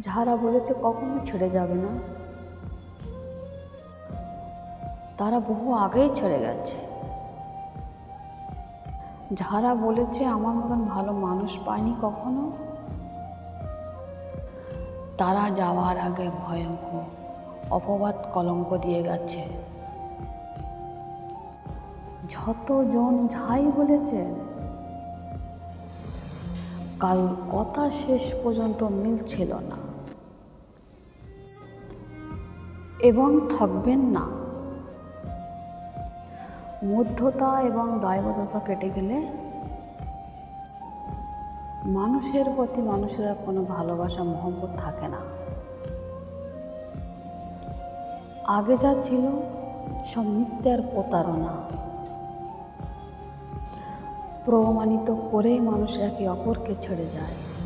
যারা বলেছে কখনো ছেড়ে যাবে না। তারা বহু আগেই ছেড়ে গেছে। যারা বলেছে আমার মতন ভালো মানুষ পায়নি কখনো, তারা যাওয়ার আগে ভয়ঙ্কর অপবাদ কলঙ্ক দিয়ে গেছে। যতজন যাই বলেছে, কারোর কথা শেষ পর্যন্ত মিলছিল না। এবং থাকবেন না। মধ্যতা এবং দায়বদ্ধতা কেটে গেলে মানুষের প্রতি মানুষের আর কোনো ভালোবাসা, মহব্বত থাকে না। আগে যা ছিল সব মিথ্যার প্রতারণা। প্রমাণিত করেই মানুষ একে অপরকে ছেড়ে যায়।